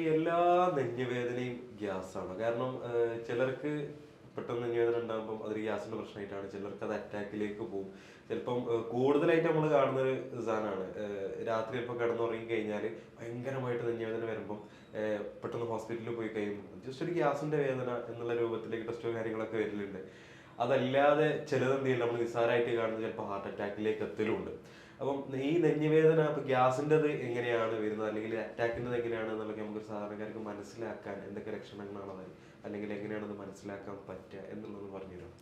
ഈ എല്ലാ നെഞ്ഞുവേദനയും ഗ്യാസാണ്. കാരണം ചിലർക്ക് പെട്ടെന്ന് നെഞ്ഞുവേദന ഉണ്ടാകുമ്പോൾ അതൊരു ഗ്യാസിന്റെ പ്രശ്നമായിട്ടാണ്. ചിലർക്ക് അത് അറ്റാക്കിലേക്ക് പോകും. ചിലപ്പം കൂടുതലായിട്ട് നമ്മൾ കാണുന്ന ഒരു സാധനമാണ് രാത്രി ചിലപ്പോൾ കിടന്നുറങ്ങി കഴിഞ്ഞാൽ ഭയങ്കരമായിട്ട് നെഞ്ഞുവേദന വരുമ്പം പെട്ടെന്ന് ഹോസ്പിറ്റലിൽ പോയി കഴിയുമ്പോൾ ജസ്റ്റ് ഒരു ഗ്യാസിന്റെ വേദന എന്നുള്ള രൂപത്തിലേക്ക് ടെസ്റ്റോ കാര്യങ്ങളൊക്കെ വരലുണ്ട്. അതല്ലാതെ ചിലതെന്ത് ചെയ്യില്ല നമ്മൾ നിസ്സാരമായിട്ട് കാണുന്നത് ചിലപ്പോൾ ഹാർട്ട് അറ്റാക്കിലേക്ക് എത്തലുണ്ട് അപ്പം ഈ നെഞ്ഞുവേദന ഇപ്പൊ ഗ്യാസിന്റെത് എങ്ങനെയാണ് വരുന്നത്? അല്ലെങ്കിൽ അറ്റാക്കിന്റെത് എങ്ങനെയാണ് എന്നുള്ളത് നമുക്ക് സാധാരണക്കാർക്ക് മനസ്സിലാക്കാൻ എന്തൊക്കെ ലക്ഷണങ്ങളാണ് അല്ലെങ്കിൽ എങ്ങനെയാണ് അത് മനസ്സിലാക്കാൻ പറ്റുക എന്നുള്ളത് പറഞ്ഞുതരാം.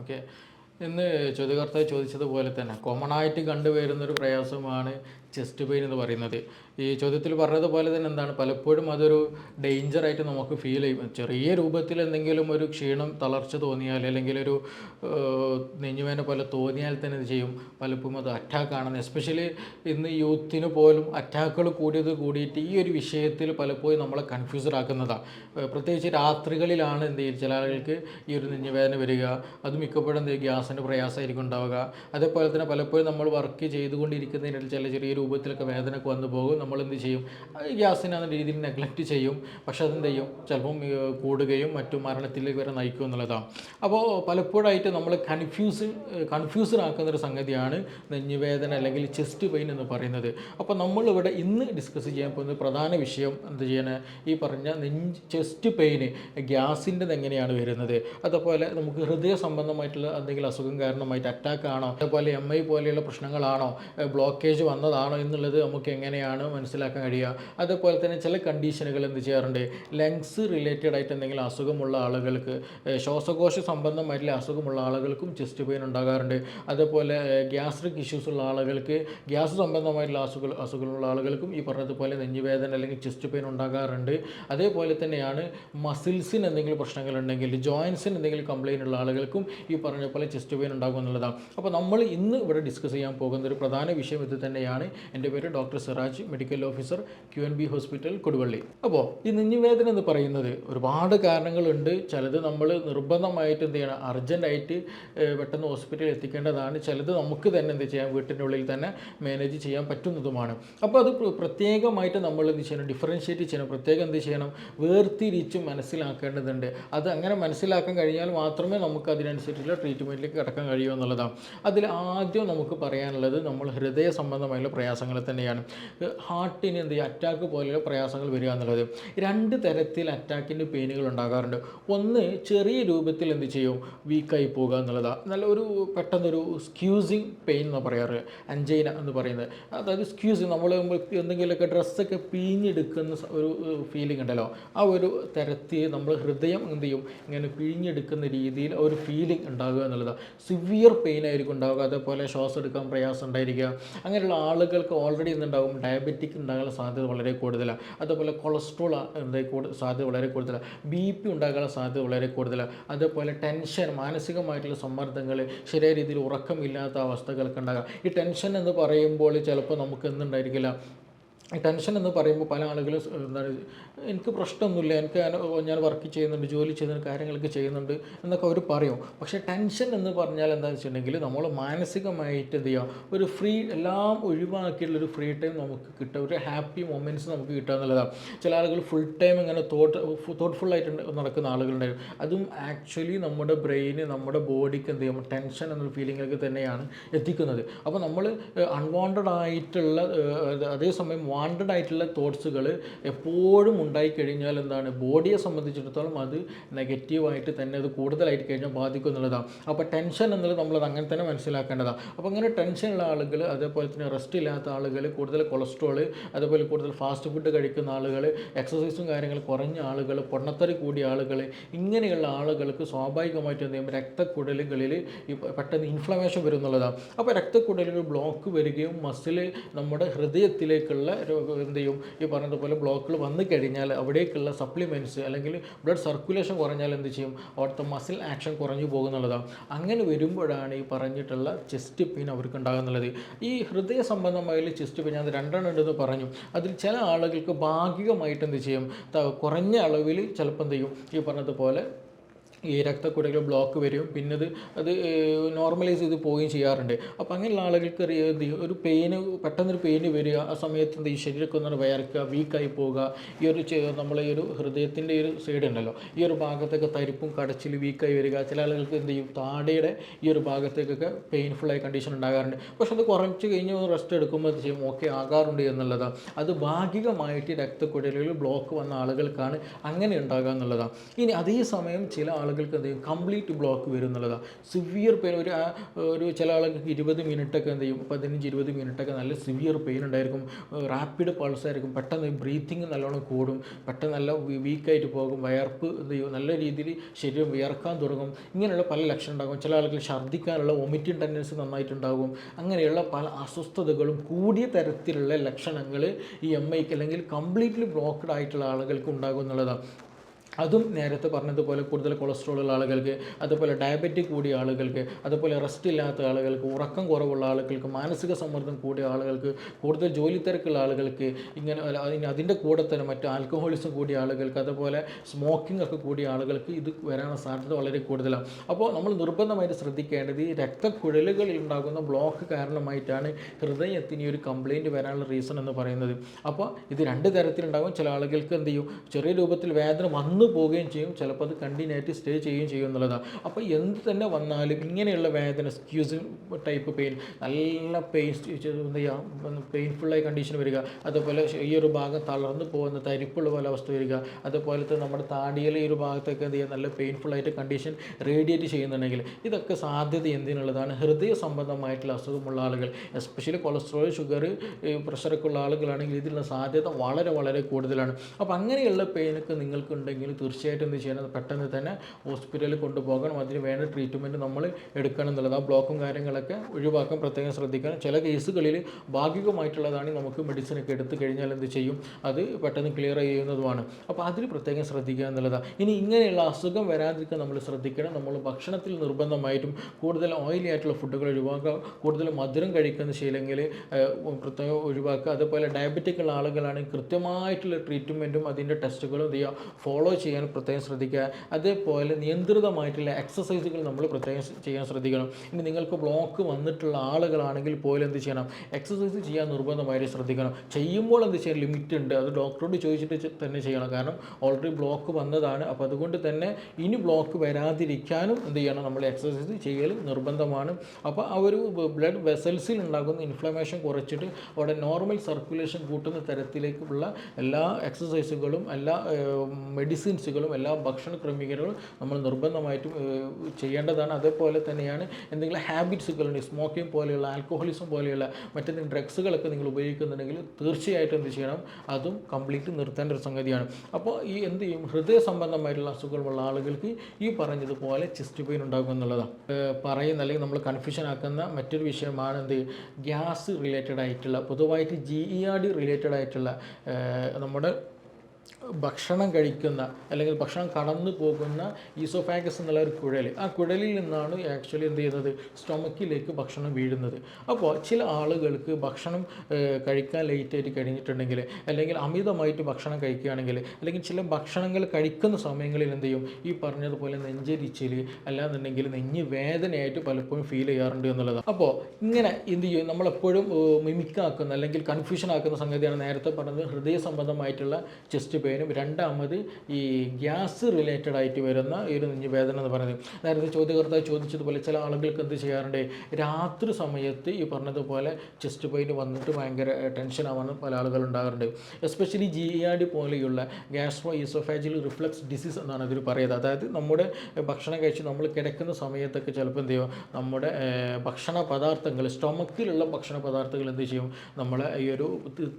ഓക്കെ. ഇന്ന് ചോദ്യകർത്താവ് ചോദിച്ചതുപോലെ തന്നെ കോമൺ ആയിട്ട് കണ്ടുവരുന്ന ഒരു പ്രയാസമാണ് ചെസ്റ്റ് പെയിൻ എന്ന് പറയുന്നത്. ഈ ചോദ്യത്തിൽ പറഞ്ഞതുപോലെ തന്നെ എന്താണ്? പലപ്പോഴും അതൊരു ഡേഞ്ചറായിട്ട് നമുക്ക് ഫീൽ ചെയ്യും. ചെറിയ രൂപത്തിൽ എന്തെങ്കിലും ഒരു ക്ഷീണം തളർച്ച തോന്നിയാൽ അല്ലെങ്കിൽ ഒരു നെഞ്ഞുവേന പോലെ തോന്നിയാൽ തന്നെ ഇത് ചെയ്യും? പലപ്പോഴും അത് അറ്റാക്ക് ആണെന്ന് എസ്പെഷ്യലി ഇന്ന് യൂത്തിന് പോലും അറ്റാക്കുകൾ കൂടിയത് കൂടിയിട്ട് ഈ ഒരു വിഷയത്തിൽ പലപ്പോഴും നമ്മളെ കൺഫ്യൂസഡ് ആക്കുന്നതാണ്. പ്രത്യേകിച്ച് രാത്രികളിലാണ് എന്ത് ചില ആളുകൾക്ക് ഈ ഒരു നെഞ്ഞുവേദന വരിക അത് മിക്കപ്പോഴും എന്ത് ചെയ്യും? ഗ്യാസിന്റെ പ്രയാസമായിരിക്കും ഉണ്ടാവുക. അതേപോലെ തന്നെ പലപ്പോഴും നമ്മൾ വർക്ക് ചെയ്തുകൊണ്ടിരിക്കുന്നതിനിടയിൽ ചില ചെറിയ രൂപത്തിലൊക്കെ വേദനയൊക്കെ വന്നു പോകും. നമ്മൾ എന്ത് ചെയ്യും? ഗ്യാസിനെ എന്ന രീതിയിൽ നെഗ്ലക്റ്റ് ചെയ്യും. പക്ഷെ അതെന്ത് ചെയ്യും? ചിലപ്പം കൂടുകയും മറ്റു മരണത്തിലേക്ക് വരെ നയിക്കും എന്നുള്ളതാണ്. അപ്പോൾ പലപ്പോഴായിട്ട് നമ്മൾ കൺഫ്യൂസ് കൺഫ്യൂസ്ഡ് ആക്കുന്ന ഒരു സംഗതിയാണ് നെഞ്ഞുവേദന അല്ലെങ്കിൽ ചെസ്റ്റ് പെയിൻ എന്ന് പറയുന്നത്. അപ്പോൾ നമ്മളിവിടെ ഇന്ന് ഡിസ്കസ് ചെയ്യാൻ പോകുന്ന പ്രധാന വിഷയം എന്ത് ചെയ്യണ? ഈ പറഞ്ഞ നെഞ്ച് ചെസ്റ്റ് പെയിന് ഗ്യാസിന്റെത് എങ്ങനെയാണ് വരുന്നത്? അതുപോലെ നമുക്ക് ഹൃദയ സംബന്ധമായിട്ടുള്ള എന്തെങ്കിലും അസുഖം കാരണമായിട്ട് അറ്റാക്ക് ആണോ? അതേപോലെ എം ഐ പോലെയുള്ള പ്രശ്നങ്ങളാണോ? ബ്ലോക്കേജ് വന്നതാണോ എന്നുള്ളത് നമുക്ക് എങ്ങനെയാണ് മനസ്സിലാക്കാൻ കഴിയുക? അതേപോലെ തന്നെ ചില കണ്ടീഷനുകൾ എന്ത് ചെയ്യാറുണ്ട്? ലങ്സ് റിലേറ്റഡ് ആയിട്ട് എന്തെങ്കിലും അസുഖമുള്ള ആളുകൾക്ക് ശ്വാസകോശ സംബന്ധമായിട്ടുള്ള അസുഖമുള്ള ആളുകൾക്കും ചെസ്റ്റ് പെയിൻ ഉണ്ടാകാറുണ്ട്. അതേപോലെ ഗ്യാസ്ട്രിക് ഇഷ്യൂസ് ഉള്ള ആളുകൾക്ക് ഗ്യാസ് സംബന്ധമായിട്ടുള്ള അസുഖ അസുഖമുള്ള ആളുകൾക്കും ഈ പറഞ്ഞതുപോലെ നെഞ്ഞുവേദന അല്ലെങ്കിൽ ചെസ്റ്റ് പെയിൻ ഉണ്ടാകാറുണ്ട്. അതേപോലെ തന്നെയാണ് മസിൽസിന് എന്തെങ്കിലും പ്രശ്നങ്ങളുണ്ടെങ്കിൽ ജോയിൻസിന് എന്തെങ്കിലും കംപ്ലയിന്റ് ഉള്ള ആളുകൾക്കും ഈ പറഞ്ഞ പോലെ ചെസ്റ്റ് പെയിൻ ഉണ്ടാകും എന്നുള്ളതാണ്. അപ്പോൾ നമ്മൾ ഇന്ന് ഇവിടെ ഡിസ്കസ് ചെയ്യാൻ പോകുന്ന ഒരു പ്രധാന വിഷയം ഇത് തന്നെയാണ്. എന്റെ പേര് doctor Siraj medical officer Q N B hospital Koduvally. അപ്പോൾ ഈ നെഞ്ഞുവേദന എന്ന് പറയുന്നത് ഒരുപാട് കാരണങ്ങളുണ്ട്. ചിലത് നമ്മൾ നിർബന്ധമായിട്ട് എന്ത് ചെയ്യണം? അർജന്റായിട്ട് പെട്ടെന്ന് ഹോസ്പിറ്റലിൽ എത്തിക്കേണ്ടതാണ്. ചിലത് നമുക്ക് തന്നെ എന്ത് ചെയ്യാം? വീട്ടിന്റെ ഉള്ളിൽ തന്നെ മാനേജ് ചെയ്യാൻ പറ്റുന്നതുമാണ്. അപ്പോൾ അത് പ്രത്യേകമായിട്ട് നമ്മൾ എന്ത് ചെയ്യണം? ഡിഫറൻഷ്യേറ്റ് ചെയ്യണം. പ്രത്യേകം എന്ത് ചെയ്യണം? വേർതിരിച്ച് മനസ്സിലാക്കേണ്ടതുണ്ട്. അത് അങ്ങനെ മനസ്സിലാക്കാൻ കഴിഞ്ഞാൽ മാത്രമേ നമുക്ക് അതിനനുസരിച്ചുള്ള ട്രീറ്റ്മെന്റിലേക്ക് കിടക്കാൻ കഴിയുമോ എന്നുള്ളതാണ്. അതിൽ ആദ്യം നമുക്ക് പറയാനുള്ളത് നമ്മൾ ഹൃദയ സംബന്ധമായുള്ള പ്രയാസങ്ങൾ തന്നെയാണ്. ഹാർട്ടിന് എന്ത് അറ്റാക്ക് പോലെയുള്ള പ്രയാസങ്ങൾ വരിക എന്നുള്ളത്. രണ്ട് തരത്തിൽ അറ്റാക്കിന്റെ പെയിനുകൾ ഉണ്ടാകാറുണ്ട്. ഒന്ന് ചെറിയ രൂപത്തിൽ എന്ത് ചെയ്യും? വീക്കായി പോകുക എന്നുള്ളതാണ് നല്ല ഒരു പെട്ടെന്നൊരു സ്ക്യൂസിങ് പെയിൻ എന്ന് പറയാറ്. അഞ്ചൈന എന്ന് പറയുന്നത്. അതായത് സ്ക്യൂസിങ് നമ്മൾ എന്തെങ്കിലുമൊക്കെ ഡ്രസ്സൊക്കെ പിഴിഞ്ഞെടുക്കുന്ന ഒരു ഫീലിംഗ് ഉണ്ടല്ലോ. ആ ഒരു തരത്തിൽ നമ്മൾ ഹൃദയം എന്ത് ചെയ്യും? ഇങ്ങനെ പിഴിഞ്ഞെടുക്കുന്ന രീതിയിൽ ഒരു ഫീലിംഗ് ഉണ്ടാകുക എന്നുള്ളതാണ് സിവിയർ പെയിൻ ആയിരിക്കും ഉണ്ടാവുക. അതേപോലെ ശ്വാസം എടുക്കാൻ പ്രയാസം ഉണ്ടായിരിക്കുക. അങ്ങനെയുള്ള ആളുകൾക്ക് ഓൾറെഡി എന്തുണ്ടാവും ഡയബറ്റിക് ഉണ്ടാകാനുള്ള സാധ്യത വളരെ കൂടുതലാണ് അതേപോലെ കൊളസ്ട്രോൾ എന്താ കൂടു സാധ്യത വളരെ കൂടുതലാണ് ബി പി ഉണ്ടാകാനുള്ള സാധ്യത വളരെ കൂടുതലാണ് അതേപോലെ ടെൻഷൻ മാനസികമായിട്ടുള്ള സമ്മർദ്ദങ്ങൾ ശരിയായ രീതിയിൽ ഉറക്കമില്ലാത്ത അവസ്ഥകളൊക്കെ ഉണ്ടാകാം. ഈ ടെൻഷൻ എന്ന് പറയുമ്പോൾ ചിലപ്പോൾ നമുക്ക് എന്തുണ്ടായിരിക്കില്ല? ടെൻഷൻ എന്ന് പറയുമ്പോൾ പല ആളുകളും എന്താണ് എനിക്ക് പ്രശ്നമൊന്നുമില്ല എനിക്ക് ഞാൻ വർക്ക് ചെയ്യുന്നുണ്ട് ജോലി ചെയ്യുന്നുണ്ട് കാര്യങ്ങളൊക്കെ ചെയ്യുന്നുണ്ട് എന്നൊക്കെ അവർ പറയും. പക്ഷേ ടെൻഷൻ എന്ന് പറഞ്ഞാൽ എന്താണെന്ന് വെച്ചിട്ടുണ്ടെങ്കിൽ നമ്മൾ മാനസികമായിട്ട് എന്ത് ചെയ്യുക ഒരു ഫ്രീ എല്ലാം ഒഴിവാക്കിയിട്ടുള്ള ഒരു ഫ്രീ ടൈം നമുക്ക് കിട്ടുക ഒരു ഹാപ്പി മൊമെന്റ്സ് നമുക്ക് കിട്ടുക എന്നുള്ളതാണ്. ചില ആളുകൾ ഫുൾ ടൈം ഇങ്ങനെ തോട്ട് ആയിട്ട് നടക്കുന്ന ആളുകളുണ്ടായിരുന്നു. അതും ആക്ച്വലി നമ്മുടെ ബ്രെയിന് നമ്മുടെ ബോഡിക്ക് എന്ത് ചെയ്യും? ടെൻഷൻ എന്നൊരു ഫീലിങ്ങിലൊക്കെ തന്നെയാണ് എത്തിക്കുന്നത്. അപ്പോൾ നമ്മൾ അൺവാണ്ടഡ് ആയിട്ടുള്ള അതേസമയം വാണ്ടഡ് ആയിട്ടുള്ള തോട്ട്സുകൾ എപ്പോഴും ഉണ്ടായിക്കഴിഞ്ഞാൽ എന്താണ് ബോഡിയെ സംബന്ധിച്ചിടത്തോളം അത് നെഗറ്റീവായിട്ട് തന്നെ അത് കൂടുതലായിട്ട് കഴിഞ്ഞാൽ ബാധിക്കും എന്നുള്ളതാണ് അപ്പോൾ ടെൻഷൻ എന്നുള്ളത് നമ്മളത് അങ്ങനെ തന്നെ മനസ്സിലാക്കേണ്ടതാണ് അപ്പോൾ അങ്ങനെ ടെൻഷനുള്ള ആളുകൾ അതേപോലെ തന്നെ റെസ്റ്റ് ഇല്ലാത്ത ആളുകൾ കൂടുതൽ കൊളസ്ട്രോൾ അതേപോലെ കൂടുതൽ ഫാസ്റ്റ് ഫുഡ് കഴിക്കുന്ന ആളുകൾ എക്സസൈസും കാര്യങ്ങൾ കുറഞ്ഞ ആളുകൾ പൊണ്ണത്തറി കൂടിയ ആളുകൾ ഇങ്ങനെയുള്ള ആളുകൾക്ക് സ്വാഭാവികമായിട്ട് എന്ത് ചെയ്യും? രക്തക്കുടലുകളിൽ പെട്ടെന്ന് ഇൻഫ്ലമേഷൻ വരും എന്നുള്ളതാണ് അപ്പോൾ രക്തക്കുടലുകൾ ബ്ലോക്ക് വരികയും മസിൽ നമ്മുടെ ഹൃദയത്തിലേക്കുള്ള എന്ത് ചെയ്യും? ഈ പറഞ്ഞതുപോലെ ബ്ലോക്കുകൾ വന്നു കഴിഞ്ഞാൽ അവിടേക്കുള്ള സപ്ലിമെന്റ്സ് അല്ലെങ്കിൽ ബ്ലഡ് സർക്കുലേഷൻ കുറഞ്ഞാൽ എന്ത് ചെയ്യും? അവിടുത്തെ മസിൽ ആക്ഷൻ കുറഞ്ഞു പോകുന്നുള്ളതാണ്. അങ്ങനെ വരുമ്പോഴാണ് ഈ പറഞ്ഞിട്ടുള്ള ചെസ്റ്റ് പെയിൻ അവർക്ക് ഉണ്ടാകുന്നുള്ളത് ഈ ഹൃദയ സംബന്ധമായ ചെസ്റ്റ് പെയിൻ അത് രണ്ടെണ്ണം ഉണ്ടെന്ന് പറഞ്ഞു. അതിൽ ചില ആളുകൾക്ക് ഭാഗികമായിട്ട് എന്ത് ചെയ്യും? കുറഞ്ഞ അളവിൽ ചിലപ്പോൾ എന്ത് ചെയ്യും? ഈ പറഞ്ഞതുപോലെ ഈ രക്തക്കുടകൾ ബ്ലോക്ക് വരും. പിന്നെ അത് അത് നോർമലൈസ് ചെയ്ത് പോവുകയും ചെയ്യാറുണ്ട്. അപ്പോൾ അങ്ങനെയുള്ള ആളുകൾക്ക് ഒരു പെയിന് പെട്ടെന്നൊരു പെയിന് വരിക. ആ സമയത്ത് ഈ ശരീരമൊക്കെ ഒന്ന് വയർക്കുക വീക്കായി പോവുക. ഈ ഒരു നമ്മളെ ഈ ഒരു ഹൃദയത്തിന്റെ ഒരു സൈഡ് ഉണ്ടല്ലോ. ഈ ഒരു ഭാഗത്തൊക്കെ തരിപ്പും കടച്ചിൽ വീക്കായി വരിക. ചില ആളുകൾക്ക് എന്ത് ചെയ്യും? താടിയുടെ ഈ ഒരു ഭാഗത്തേക്കൊക്കെ പെയിൻഫുള്ളായ കണ്ടീഷൻ ഉണ്ടാകാറുണ്ട്. പക്ഷെ അത് കുറച്ച് കഴിഞ്ഞ് റെസ്റ്റ് എടുക്കുമ്പോൾ അത് ചെയ്യും? ഓക്കെ ആകാറുണ്ട് എന്നുള്ളതാണ്. അത് ഭാഗികമായിട്ട് രക്തക്കുഴലുകളിൽ ബ്ലോക്ക് വന്ന ആളുകൾക്കാണ് അങ്ങനെ ഉണ്ടാകുക എന്നുള്ളതാണ്. ഇനി അതേ സമയം ചില ആളുകൾക്ക് എന്ത് ചെയ്യും? കംപ്ലീറ്റ് ബ്ലോക്ക് വരും എന്നുള്ളതാണ്. സിവിയർ പെയിൻ ഒരു ഒരു ചില ആളുകൾക്ക് ഇരുപത് മിനിറ്റൊക്കെ എന്ത് ചെയ്യും? പതിനഞ്ച് ഇരുപത് മിനിറ്റൊക്കെ നല്ല സിവിയർ പെയിൻ ഉണ്ടായിരിക്കും. റാപ്പിഡ് പൾസ് ആയിരിക്കും. പെട്ടെന്ന് ബ്രീത്തിങ് നല്ലോണം കൂടും. പെട്ടെന്ന് നല്ല വീക്കായിട്ട് പോകും. വയർപ്പ് എന്ത് ചെയ്യും? നല്ല രീതിയിൽ ശരീരം വിയർക്കാൻ തുടങ്ങും. ഇങ്ങനെയുള്ള പല ലക്ഷണം ഉണ്ടാകും. ചില ആളുകൾ ഛർദ്ദിക്കാനുള്ള വൊമിറ്റിംഗ് ടെൻഡൻസി നന്നായിട്ടുണ്ടാകും. അങ്ങനെയുള്ള പല അസ്വസ്ഥതകളും കൂടിയ തരത്തിലുള്ള ലക്ഷണങ്ങൾ ഈ എം ഐക്ക് അല്ലെങ്കിൽ കംപ്ലീറ്റ്ലി ബ്ലോക്ക്ഡ് ആയിട്ടുള്ള ആളുകൾക്ക് ഉണ്ടാകും എന്നുള്ളതാണ്. അതും നേരത്തെ പറഞ്ഞതുപോലെ കൂടുതൽ കൊളസ്ട്രോൾ ഉള്ള ആളുകൾക്ക് അതുപോലെ ഡയബറ്റിക് കൂടിയ ആളുകൾക്ക് അതുപോലെ റെസ്റ്റ് ഇല്ലാത്ത ആളുകൾക്ക് ഉറക്കം കുറവുള്ള ആളുകൾക്ക് മാനസിക സമ്മർദ്ദം കൂടിയ ആളുകൾക്ക് കൂടുതൽ ജോലി തിരക്കുള്ള ആളുകൾക്ക് ഇങ്ങനെ അതിന്റെ കൂടെ തന്നെ മറ്റ് ആൽക്കഹോളിസം കൂടിയ ആളുകൾക്ക് അതുപോലെ സ്മോക്കിംഗ് ഒക്കെ കൂടിയ ആളുകൾക്ക് ഇത് വരാനുള്ള സാധ്യത വളരെ കൂടുതലാണ്. അപ്പോൾ നമ്മൾ നിർബന്ധമായിട്ട് ശ്രദ്ധിക്കേണ്ടത് ഈ രക്തക്കുഴലുകളിൽ ഉണ്ടാകുന്ന ബ്ലോക്ക് കാരണമായിട്ടാണ് ഹൃദയത്തിന് ഒരു കംപ്ലയിന്റ് വരാനുള്ള റീസൺ എന്ന് പറയുന്നത്. അപ്പോൾ ഇത് രണ്ട് തരത്തിലുണ്ടാകും. ചില ആളുകൾക്ക് എന്ത് ചെയ്യും? ചെറിയ രൂപത്തിൽ വേദന വന്നു പോവുകയും ചെയ്യും. ചിലപ്പോൾ അത് കണ്ടിന്യൂ ആയിട്ട് സ്റ്റേ ചെയ്യുകയും ചെയ്യും എന്നുള്ളതാണ്. അപ്പോൾ എന്ത് തന്നെ വന്നാലും ഇങ്ങനെയുള്ള വേദന സ്ക്യൂസ് ടൈപ്പ് പെയിൻ നല്ല പെയിൻ എന്താ ചെയ്യുക പെയിൻഫുള്ളായ കണ്ടീഷൻ വരിക. അതുപോലെ ഈ ഒരു ഭാഗം തളർന്നു പോകുന്ന തരിപ്പുള്ള പോലെ അവസ്ഥ വരിക. അതുപോലത്തെ നമ്മുടെ താടിയിലെ ഈ ഒരു ഭാഗത്തൊക്കെ എന്ത് ചെയ്യുക നല്ല പെയിൻഫുള്ളായിട്ട് കണ്ടീഷൻ റേഡിയേറ്റ് ചെയ്യുന്നുണ്ടെങ്കിൽ ഇതൊക്കെ സാധ്യത എന്തിനുള്ളതാണ്? ഹൃദയ സംബന്ധമായിട്ടുള്ള അസുഖമുള്ള ആളുകൾ എസ്പെഷ്യലി കൊളസ്ട്രോൾ ഷുഗർ പ്രഷറൊക്കെ ഉള്ള ആളുകളാണെങ്കിൽ ഇതിനുള്ള സാധ്യത വളരെ വളരെ കൂടുതലാണ്. അപ്പോൾ അങ്ങനെയുള്ള പെയിനൊക്കെ നിങ്ങൾക്ക് ഉണ്ടെങ്കിൽ തീർച്ചയായിട്ടും എന്ത് ചെയ്യണം? പെട്ടെന്ന് തന്നെ ഹോസ്പിറ്റലിൽ കൊണ്ടുപോകണം അതിന് വേണ്ട ട്രീറ്റ്മെന്റ് നമ്മൾ എടുക്കണം എന്നുള്ളത്. ആ ബ്ലോക്കും കാര്യങ്ങളൊക്കെ ഒഴിവാക്കാൻ പ്രത്യേകം ശ്രദ്ധിക്കണം. ചില കേസുകളിൽ ഭാഗികമായിട്ടുള്ളതാണ് നമുക്ക് മെഡിസിനൊക്കെ എടുത്തു കഴിഞ്ഞാൽ എന്ത് ചെയ്യും? അത് പെട്ടെന്ന് ക്ലിയർ ചെയ്യുന്നതുമാണ്. അപ്പോൾ അതിൽ പ്രത്യേകം ശ്രദ്ധിക്കുക എന്നുള്ളതാണ് ഇനി ഇങ്ങനെയുള്ള അസുഖം വരാതിരിക്കാൻ നമ്മൾ ശ്രദ്ധിക്കണം. നമ്മൾ ഭക്ഷണത്തിൽ നിർബന്ധമായിട്ടും കൂടുതൽ ഓയിലി ആയിട്ടുള്ള ഫുഡുകൾ ഒഴിവാക്കുക. കൂടുതൽ മധുരം കഴിക്കുന്ന ശീലങ്ങൾ പ്രത്യേകം ഒഴിവാക്കുക. അതുപോലെ ഡയബറ്റിക് ഉള്ള ആളുകളാണെങ്കിൽ കൃത്യമായിട്ടുള്ള ട്രീറ്റ്മെന്റും അതിന്റെ ടെസ്റ്റുകളും എന്ത് ചെയ്യുക? ഫോളോ ചെയ്യാൻ പ്രത്യേകം ശ്രദ്ധിക്കുക. അതേപോലെ നിയന്ത്രിതമായിട്ടുള്ള എക്സസൈസുകൾ നമ്മൾ പ്രത്യേകം ചെയ്യാൻ ശ്രദ്ധിക്കണം. ഇനി നിങ്ങൾക്ക് ബ്ലോക്ക് വന്നിട്ടുള്ള ആളുകളാണെങ്കിൽ പോലും എന്ത് ചെയ്യണം? എക്സസൈസ് ചെയ്യാൻ നിർബന്ധമായിട്ട് ശ്രദ്ധിക്കണം. ചെയ്യുമ്പോൾ എന്ത് ചെയ്യാൻ ലിമിറ്റ് ഉണ്ട്? അത് ഡോക്ടറോട് ചോദിച്ചിട്ട് തന്നെ ചെയ്യണം. കാരണം ഓൾറെഡി ബ്ലോക്ക് വന്നതാണ്. അപ്പോൾ അതുകൊണ്ട് തന്നെ ഇനി ബ്ലോക്ക് വരാതിരിക്കാനും എന്ത് ചെയ്യണം? നമ്മൾ എക്സസൈസ് ചെയ്യൽ നിർബന്ധമാണ്. അപ്പോൾ ആ ഒരു ബ്ലഡ് വെസൽസിൽ ഉണ്ടാകുന്ന ഇൻഫ്ലമേഷൻ കുറച്ചിട്ട് അവിടെ നോർമൽ സർക്കുലേഷൻ കൂട്ടുന്ന തരത്തിലേക്കുള്ള എല്ലാ എക്സസൈസുകളും എല്ലാ മെഡിസിൻസുകളും എല്ലാ ഭക്ഷണ ക്രമീകരണങ്ങളും നമ്മൾ നിർബന്ധമായിട്ടും ചെയ്യേണ്ടതാണ്. അതേപോലെ തന്നെയാണ് എന്തെങ്കിലും ഹാബിറ്റ്സുകളുണ്ട് സ്മോക്കിംഗ് പോലെയുള്ള ആൽക്കഹോളിസം പോലെയുള്ള മറ്റെന്തെങ്കിലും ഡ്രഗ്സുകളൊക്കെ നിങ്ങൾ ഉപയോഗിക്കുന്നുണ്ടെങ്കിൽ തീർച്ചയായിട്ടും എന്ത് ചെയ്യണം? അതും കംപ്ലീറ്റ് നിർത്തേണ്ട ഒരു സംഗതിയാണ്. അപ്പോൾ ഈ എന്ത് ചെയ്യും? ഹൃദയ സംബന്ധമായിട്ടുള്ള അസുഖമുള്ള ആളുകൾക്ക് ഈ പറഞ്ഞതുപോലെ ചെസ്റ്റ് പെയിൻ ഉണ്ടാകും എന്നുള്ളതാണ്. പറയുന്ന അല്ലെങ്കിൽ നമ്മൾ കൺഫ്യൂഷൻ ആക്കുന്ന മറ്റൊരു വിഷയമാണ് എന്ത് ഗ്യാസ് റിലേറ്റഡ് ആയിട്ടുള്ള പൊതുവായിട്ട് G E R D related ആയിട്ടുള്ള നമ്മുടെ ഭക്ഷണം കഴിക്കുന്ന അല്ലെങ്കിൽ ഭക്ഷണം കടന്നു പോകുന്ന ഈസോഫാഗസ് എന്നുള്ള ഒരു കുഴൽ. ആ കുഴലിൽ നിന്നാണ് ആക്ച്വലി എന്ത് ചെയ്യുന്നത്? സ്റ്റൊമക്കിലേക്ക് ഭക്ഷണം വീഴുന്നത്. അപ്പോൾ ചില ആളുകൾക്ക് ഭക്ഷണം കഴിക്കാൻ ലേറ്റായിട്ട് കഴിഞ്ഞിട്ടുണ്ടെങ്കിൽ അല്ലെങ്കിൽ അമിതമായിട്ട് ഭക്ഷണം കഴിക്കുകയാണെങ്കിൽ അല്ലെങ്കിൽ ചില ഭക്ഷണങ്ങൾ കഴിക്കുന്ന സമയങ്ങളിൽ എന്ത് ചെയ്യും? ഈ പറഞ്ഞതുപോലെ നെഞ്ചരിച്ചിൽ അല്ലാന്നുണ്ടെങ്കിൽ നെഞ്ഞ് വേദനയായിട്ട് പലപ്പോഴും ഫീൽ ചെയ്യാറുണ്ട് എന്നുള്ളതാണ്. അപ്പോൾ ഇങ്ങനെ എന്ത് ചെയ്യും? നമ്മളെപ്പോഴും മിമിക്കാക്കുന്ന അല്ലെങ്കിൽ കൺഫ്യൂഷൻ ആക്കുന്ന സംഗതിയാണ് നേരത്തെ പറഞ്ഞത്. ഹൃദയ സംബന്ധമായിട്ടുള്ള ചെസ്റ്റ് പെയിനും രണ്ടാമത് ഈ ഗ്യാസ് റിലേറ്റഡ് ആയിട്ട് വരുന്ന ഒരു നെഞ്ചുവേദന എന്ന് പറയുന്നത്. നേരത്തെ ചോദ്യകർത്താവ് ചോദിച്ചതുപോലെ ചില ആളുകൾക്ക് എന്ത് ചെയ്യാറുണ്ട്? രാത്രി സമയത്ത് ഈ പറഞ്ഞതുപോലെ ചെസ്റ്റ് പെയിൻ വന്നിട്ട് ഭയങ്കര ടെൻഷൻ ആവാൻ പല ആളുകൾ ഉണ്ടാകാറുണ്ട്. എസ്പെഷ്യലി ജി ആർ ഡി പോലെയുള്ള ഗ്യാസ്ട്രോ ഈസോഫാജിൽ റിഫ്ലക്സ് ഡിസീസ് എന്നാണ് ഇതിൽ പറയുന്നത്. അതായത് നമ്മുടെ ഭക്ഷണം കഴിച്ച് നമ്മൾ കിടക്കുന്ന സമയത്തൊക്കെ ചിലപ്പോൾ എന്ത് ചെയ്യും? നമ്മുടെ ഭക്ഷണ പദാർത്ഥങ്ങൾ സ്റ്റൊമക്കിലുള്ള ഭക്ഷണ പദാർത്ഥങ്ങൾ എന്ത് ചെയ്യും? നമ്മളെ ഈ ഒരു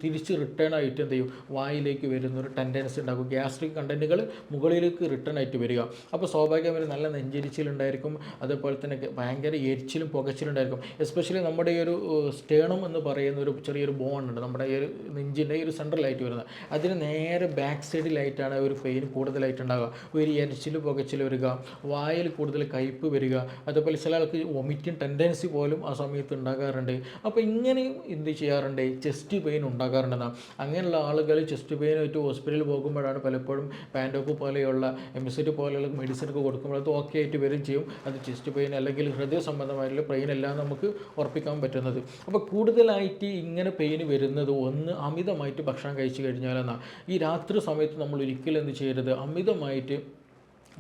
തിരിച്ച് റിട്ടേൺ ആയിട്ട് എന്ത് ചെയ്യും? വായിലേക്ക് വരുന്ന ഒരു ടെൻഡൻസി ഉണ്ടാകും ഗ്യാസ്ട്രിക് കണ്ടന്റുകൾ മുകളിലേക്ക് റിട്ടേൺ ആയിട്ട് വരിക. അപ്പോൾ സ്വാഭാവികമായി നല്ല നെഞ്ചരിച്ചിലുണ്ടായിരിക്കും. അതേപോലെ തന്നെ ഭയങ്കര എരിച്ചിലും പുകച്ചിലുണ്ടായിരിക്കും. എസ്പെഷ്യലി നമ്മുടെ ഈ ഒരു സ്റ്റേണം എന്ന് പറയുന്ന ഒരു ചെറിയൊരു ബോൺ ഉണ്ട്. നമ്മുടെ ഈ ഒരു നെഞ്ചിന്റെ ഈ ഒരു സെൻട്രലായിട്ട് വരുന്നത്. അതിന് നേരെ ബാക്ക് സൈഡിലായിട്ടാണ് ഒരു പെയിൻ കൂടുതലായിട്ട് ഉണ്ടാകുക ഒരു എരിച്ചിൽ പുകച്ചിൽ വരിക. വായിൽ കൂടുതൽ കയ്പ്പ് വരിക. അതുപോലെ ചില ആൾക്ക് വൊമിറ്റിംഗ് ടെൻഡൻസി പോലും ആ സമയത്ത് ഉണ്ടാകാറുണ്ട്. അപ്പോൾ ഇങ്ങനെയും എന്ത് ചെയ്യാറുണ്ട്? ചെസ്റ്റ് പെയിൻ ഉണ്ടാകാറുണ്ടെന്നാണ്. അങ്ങനെയുള്ള ആളുകൾ ചെസ്റ്റ് പെയിൻ പെയിനായിട്ട് ഹോസ്പിറ്റലിൽ പോകുമ്പോഴാണ് പലപ്പോഴും പാൻഡോപ്പ് പോലെയുള്ള എമിസിറ്റി പോലെയുള്ള മെഡിസിനൊക്കെ കൊടുക്കുമ്പോൾ അത് ഓക്കെ ആയിട്ട് വരും ചെയ്യും. അത് ചെസ്റ്റ് പെയിൻ അല്ലെങ്കിൽ ഹൃദയ സംബന്ധമായിട്ടുള്ള പെയിൻ എല്ലാം നമുക്ക് ഉറപ്പിക്കാൻ പറ്റുന്നത്. അപ്പോൾ കൂടുതലായിട്ട് ഇങ്ങനെ പെയിൻ വരുന്നത് ഒന്ന് അമിതമായിട്ട് ഭക്ഷണം കഴിച്ചു കഴിഞ്ഞാലെന്നാണ് ഈ രാത്രി സമയത്ത് നമ്മൾ ഒരിക്കലും എന്ത് ചെയ്യരുത്? അമിതമായിട്ട്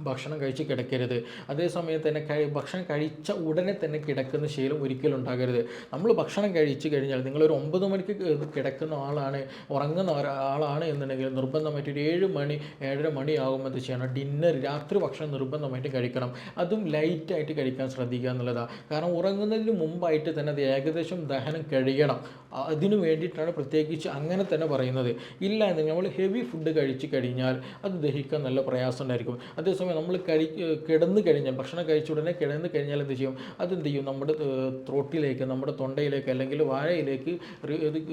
ഭക്ഷണം കഴിച്ച് കിടക്കരുത്. അതേസമയം തന്നെ ഭക്ഷണം കഴിച്ച ഉടനെ തന്നെ കിടക്കുന്ന ശീലം ഒരിക്കലും ഉണ്ടാകരുത്. നമ്മൾ ഭക്ഷണം കഴിച്ച് കഴിഞ്ഞാൽ നിങ്ങളൊരു ഒമ്പത് മണിക്ക് കിടക്കുന്ന ആളാണ് ഉറങ്ങുന്ന ആളാണ് എന്നുണ്ടെങ്കിൽ നിർബന്ധമായിട്ട് ഒരു ഏഴ് മണി ഏഴര മണിയാകുമ്പോൾ എന്ത് ചെയ്യണം? ഡിന്നർ രാത്രി ഭക്ഷണം നിർബന്ധമായിട്ട് കഴിക്കണം. അതും ലൈറ്റായിട്ട് കഴിക്കാൻ ശ്രദ്ധിക്കുക എന്നുള്ളതാണ് കാരണം ഉറങ്ങുന്നതിന് മുമ്പായിട്ട് തന്നെ അത് ഏകദേശം ദഹനം കഴിയണം. അതിനു വേണ്ടിയിട്ടാണ് പ്രത്യേകിച്ച് അങ്ങനെ തന്നെ പറയുന്നത്. ഇല്ല എന്നുണ്ടെങ്കിൽ നമ്മൾ ഹെവി ഫുഡ് കഴിച്ച് കഴിഞ്ഞാൽ അത് ദഹിക്കാൻ നല്ല പ്രയാസം ഉണ്ടായിരിക്കും. അതേസമയം നമ്മൾ കഴി കിടന്ന് കഴിഞ്ഞാൽ ഭക്ഷണം കഴിച്ച ഉടനെ കിടന്ന് കഴിഞ്ഞാൽ എന്ത് ചെയ്യും? അതെന്ത് ചെയ്യും? നമ്മുടെ ത്രോട്ടിലേക്ക് നമ്മുടെ തൊണ്ടയിലേക്ക് അല്ലെങ്കിൽ വാഴയിലേക്ക്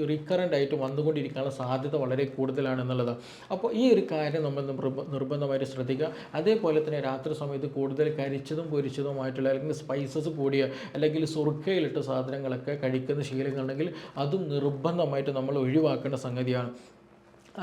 റിക്കറന്റ് ആയിട്ട് വന്നുകൊണ്ടിരിക്കാനുള്ള സാധ്യത വളരെ കൂടുതലാണ് എന്നുള്ളത് അപ്പോൾ ഈ ഒരു കാര്യം നമ്മൾ നിർബ- നിർബന്ധമായിട്ട് ശ്രദ്ധിക്കുക. അതേപോലെ തന്നെ രാത്രി സമയത്ത് കൂടുതൽ കരിച്ചതും പൊരിച്ചതുമായിട്ടുള്ള അല്ലെങ്കിൽ സ്പൈസസ് കൂടിയ അല്ലെങ്കിൽ സുറുക്കയിലിട്ട സാധനങ്ങളൊക്കെ കഴിക്കുന്ന ശീലങ്ങളുണ്ടെങ്കിൽ അതും നിർബന്ധമായിട്ട് നമ്മൾ ഒഴിവാക്കേണ്ട സംഗതിയാണ്.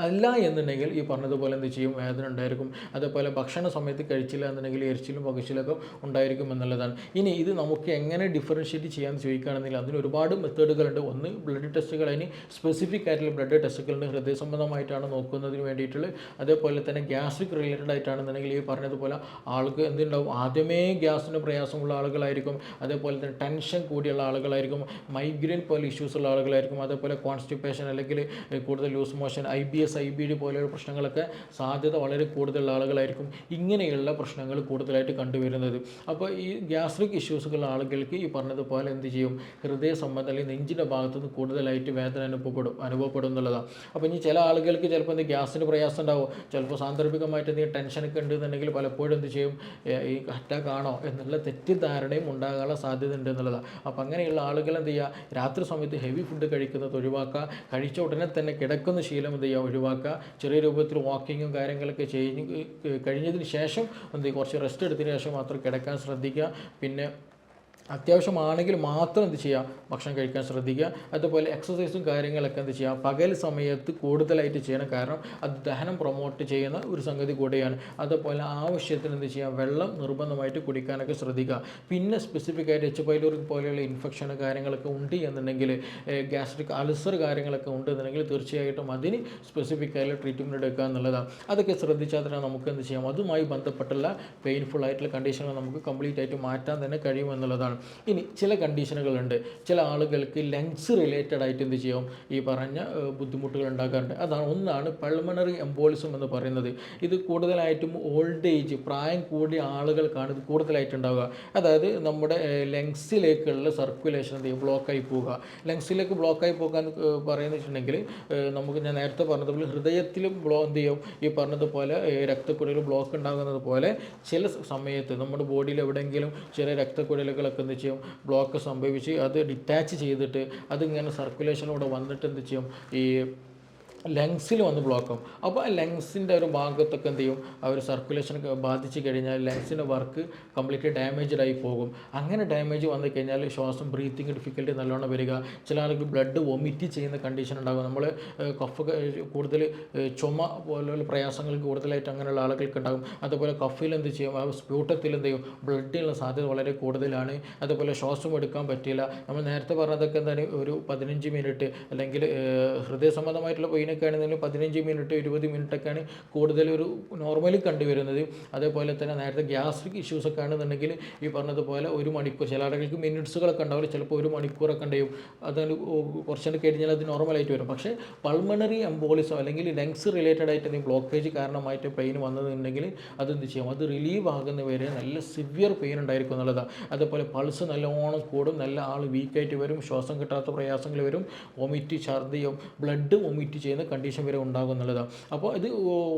അല്ല എന്നുണ്ടെങ്കിൽ ഈ പറഞ്ഞതുപോലെ എന്ത് ചെയ്യും? വേദന ഉണ്ടായിരിക്കും. അതേപോലെ ഭക്ഷണ സമയത്ത് കഴിച്ചില്ല എന്നുണ്ടെങ്കിൽ എരിച്ചിലും പകച്ചിലൊക്കെ ഉണ്ടായിരിക്കും എന്നുള്ളതാണ്. ഇനി ഇത് നമുക്ക് എങ്ങനെ ഡിഫറൻഷ്യേറ്റ് ചെയ്യാമെന്ന് ചോദിക്കുകയാണെങ്കിൽ അതിന് ഒരുപാട് മെത്തേഡുകളുണ്ട് ഒന്ന് ബ്ലഡ് ടെസ്റ്റുകൾ അതിന് സ്പെസിഫിക് ആയിട്ടുള്ള ബ്ലഡ് ടെസ്റ്റുകളുണ്ട് ഹൃദയ സംബന്ധമായിട്ടാണ് നോക്കുന്നതിന് വേണ്ടിയിട്ടുള്ള. അതേപോലെ തന്നെ ഗ്യാസ്ട്രിക് റിലേറ്റഡ് ആയിട്ടാണെന്നുണ്ടെങ്കിൽ ഈ പറഞ്ഞതുപോലെ ആൾക്ക് എന്തുണ്ടാവും? ആദ്യമേ ഗ്യാസിന് പ്രയാസമുള്ള ആളുകളായിരിക്കും. അതേപോലെ തന്നെ ടെൻഷൻ കൂടിയുള്ള ആളുകളായിരിക്കും. മൈഗ്രെയിൻ പോലെ ഇഷ്യൂസ് ഉള്ള ആളുകളായിരിക്കും. അതേപോലെ കോൺസ്റ്റിപ്പേഷൻ അല്ലെങ്കിൽ കൂടുതൽ loose motion I B S I B D പോലെയുള്ള പ്രശ്നങ്ങളൊക്കെ സാധ്യത വളരെ കൂടുതലുള്ള ആളുകളായിരിക്കും ഇങ്ങനെയുള്ള പ്രശ്നങ്ങൾ കൂടുതലായിട്ട് കണ്ടുവരുന്നത്. അപ്പോൾ ഈ ഗ്യാസ്ട്രിക് ഇഷ്യൂസുകളുള്ള ആളുകൾക്ക് ഈ പറഞ്ഞതുപോലെ എന്ത് ചെയ്യും? ഹൃദയ സംബന്ധം അല്ലെങ്കിൽ നെഞ്ചിന്റെ ഭാഗത്തുനിന്ന് കൂടുതലായിട്ട് വേദന അനുഭവപ്പെടും അനുഭവപ്പെടും എന്നുള്ളതാണ് അപ്പോൾ ഇനി ചില ആളുകൾക്ക് ചിലപ്പോൾ എന്ത് ഗ്യാസിന് പ്രയാസം ഉണ്ടാവും. ചിലപ്പോൾ സാന്ദർഭികമായിട്ട് എന്തെങ്കിലും ടെൻഷനൊക്കെ ഉണ്ടെന്നുണ്ടെങ്കിൽ പലപ്പോഴും എന്ത് ചെയ്യും? ഈ അറ്റാക്ക് ആണോ? എന്നുള്ള തെറ്റിദ്ധാരണയും ഉണ്ടാകാനുള്ള സാധ്യത ഉണ്ട് എന്നുള്ളതാണ് അപ്പോൾ അങ്ങനെയുള്ള ആളുകൾ എന്ത് ചെയ്യുക? രാത്രി സമയത്ത് ഹെവി ഫുഡ് കഴിക്കുന്നത് ഒഴിവാക്കുക. കഴിച്ച ഉടനെ തന്നെ കിടക്കുന്ന ശീലം എന്ത് ചെയ്യുക? ഒഴിവാക്കുക. ചെറിയ രൂപത്തിൽ വാക്കിങ്ങും കാര്യങ്ങളൊക്കെ ചെയ്ത് കഴിഞ്ഞതിന് ശേഷം എന്ത് കുറച്ച് റെസ്റ്റ് എടുത്തതിന് ശേഷം മാത്രം കിടക്കാൻ ശ്രദ്ധിക്കുക. പിന്നെ അത്യാവശ്യമാണെങ്കിൽ മാത്രം എന്ത് ചെയ്യുക? ഭക്ഷണം കഴിക്കാൻ ശ്രദ്ധിക്കുക. അതുപോലെ എക്സസൈസും കാര്യങ്ങളൊക്കെ എന്ത് ചെയ്യുക? പകൽ സമയത്ത് കൂടുതലായിട്ട് ചെയ്യണം കാരണം അത് ദഹനം പ്രൊമോട്ട് ചെയ്യുന്ന ഒരു സംഗതി കൂടെയാണ്. അതുപോലെ ആവശ്യത്തിന് എന്ത് ചെയ്യുക? വെള്ളം നിർബന്ധമായിട്ട് കുടിക്കാനൊക്കെ ശ്രദ്ധിക്കുക. പിന്നെ സ്പെസിഫിക് ആയിട്ട് എച്ച് പൈലോറി പോലെയുള്ള ഇൻഫെക്ഷൻ കാര്യങ്ങളൊക്കെ ഉണ്ട് എന്നുണ്ടെങ്കിൽ ഗ്യാസ്ട്രിക് അൾസർ കാര്യങ്ങളൊക്കെ ഉണ്ട് എന്നുണ്ടെങ്കിൽ തീർച്ചയായിട്ടും അതിന് സ്പെസിഫിക് ആയിട്ടുള്ള ട്രീറ്റ്മെന്റ് എടുക്കുക എന്നുള്ളതാണ്. അതൊക്കെ ശ്രദ്ധിച്ചാൽ തന്നെ നമുക്ക് എന്ത് ചെയ്യാം? അതുമായി ബന്ധപ്പെട്ടുള്ള പെയിൻഫുൾ ആയിട്ടുള്ള കണ്ടീഷനുകൾ നമുക്ക് കംപ്ലീറ്റ് ആയിട്ട് മാറ്റാൻ തന്നെ കഴിയുമെന്നുള്ളതാണ് ഇനി ചില കണ്ടീഷനുകളുണ്ട്. ചില ആളുകൾക്ക് ലങ്സ് റിലേറ്റഡ് ആയിട്ട് എന്ത് ചെയ്യും? ഈ പറഞ്ഞ ബുദ്ധിമുട്ടുകൾ ഉണ്ടാക്കാറുണ്ട്. അതാണ് ഒന്നാണ് പൾമണറി എംബോളിസം എന്ന് പറയുന്നത്. ഇത് കൂടുതലായിട്ടും ഓൾഡ് ഏജ് പ്രായം കൂടിയ ആളുകൾക്കാണ് ഇത് കൂടുതലായിട്ട് ഉണ്ടാവുക അതായത് നമ്മുടെ ലങ്സിലേക്കുള്ള സർക്കുലേഷൻ എന്ത് ചെയ്യും? ബ്ലോക്കായി പോവുക. ലങ്സിലേക്ക് ബ്ലോക്കായി പോകാൻ പറയുന്നത് വെച്ചിട്ടുണ്ടെങ്കിൽ നമുക്ക് ഞാൻ നേരത്തെ പറഞ്ഞതുപോലെ ഹൃദയത്തിലും ബ്ലോ എന്ത് ചെയ്യും? ഈ പറഞ്ഞതുപോലെ രക്തക്കുഴലിൽ ബ്ലോക്ക് ഉണ്ടാകുന്നത് പോലെ ചില സമയത്ത് നമ്മുടെ ബോഡിയിൽ എവിടെയെങ്കിലും ചില രക്തക്കുഴലുകളൊക്കെ എന്ത് ചെയ്യും? ബ്ലോക്ക് സംഭവിച്ച് അത് ഡിറ്റാച്ച് ചെയ്തിട്ട് അതിങ്ങനെ സർക്കുലേഷനിലൂടെ വന്നിട്ട് എന്ത് ചെയ്യും? ഈ ലങ്സിൽ വന്ന് ബ്ലോക്കും അപ്പോൾ ആ ലങ്സിന്റെ ഒരു ഭാഗത്തൊക്കെ എന്ത് ചെയ്യും? ആ ഒരു സർക്കുലേഷൻ ബാധിച്ച് കഴിഞ്ഞാൽ ലങ്സിന്റെ വർക്ക് കംപ്ലീറ്റ്ലി ഡാമേജ്ഡ് ആയി പോകും. അങ്ങനെ ഡാമേജ് വന്നു കഴിഞ്ഞാൽ ശ്വാസം ബ്രീത്തിങ് ഡിഫിക്കൽട്ടി നല്ലോണം വരിക. ചില ആൾക്ക് ബ്ലഡ് വൊമിറ്റ് ചെയ്യുന്ന കണ്ടീഷൻ ഉണ്ടാകും. നമ്മൾ കഫ് കൂടുതൽ ചുമ പോലുള്ള പ്രയാസങ്ങൾ കൂടുതലായിട്ട് അങ്ങനെയുള്ള ആളുകൾക്ക് ഉണ്ടാകും. അതുപോലെ കഫിൽ എന്ത് ചെയ്യും? ആ സ്പ്യൂട്ടത്തിൽ എന്ത് ചെയ്യും? ബ്ലഡിനുള്ള സാധ്യത വളരെ കൂടുതലാണ്. അതുപോലെ ശ്വാസം എടുക്കാൻ പറ്റില്ല നമ്മൾ നേരത്തെ പറഞ്ഞതൊക്കെ എന്താണ്? ഒരു പതിനഞ്ച് മിനിറ്റ് അല്ലെങ്കിൽ ഹൃദയ സംബന്ധമായിട്ടുള്ള പെയിനൊക്കെ ആണെന്നുണ്ടെങ്കിൽ പതിനഞ്ച് മിനിറ്റ് ഇരുപത് മിനിറ്റൊക്കെയാണ് കൂടുതൽ ഒരു നോർമലി കണ്ടുവരുന്നത്. അതേപോലെ തന്നെ നേരത്തെ ഗ്യാസ്ട്രിക് ഇഷ്യൂസ് ഒക്കെ ആണെന്നുണ്ടെങ്കിൽ ഈ പറഞ്ഞതുപോലെ ഒരു മണിക്കൂർ ചില ആളുകൾക്ക് മിനിറ്റ്സുകളൊക്കെ ഉണ്ടാവില്ല. ചിലപ്പോൾ ഒരു മണിക്കൂറൊക്കെ ഉണ്ടാവും അതിന് കുറച്ചുകൂടി കഴിഞ്ഞാൽ അത് നോർമലായിട്ട് വരും. പക്ഷേ പൾമണറി എംബോളിസം അല്ലെങ്കിൽ ലങ്സ് റിലേറ്റഡ് ആയിട്ട് എന്തെങ്കിലും ബ്ലോക്കേജ് കാരണമായിട്ട് പെയിൻ വന്നതുണ്ടെങ്കിൽ അതെന്ത് ചെയ്യും? അത് റിലീവ് ആകുന്ന വരെ നല്ല സിവിയർ പെയിൻ ഉണ്ടായിരിക്കും എന്നുള്ളതാണ് അതേപോലെ പൾസ് നല്ലോണം കൂടും. നല്ല ആൾ വീക്കായിട്ട് വരും. ശ്വാസം കിട്ടാത്ത പ്രയാസങ്ങൾ വരും. വൊമിറ്റ് ഛർദിയും ബ്ലഡ് വൊമിറ്റ് ചെയ്യുന്ന കണ്ടീഷൻ വരെ ഉണ്ടാകും എന്നുള്ളതാണ് അപ്പോൾ ഇത്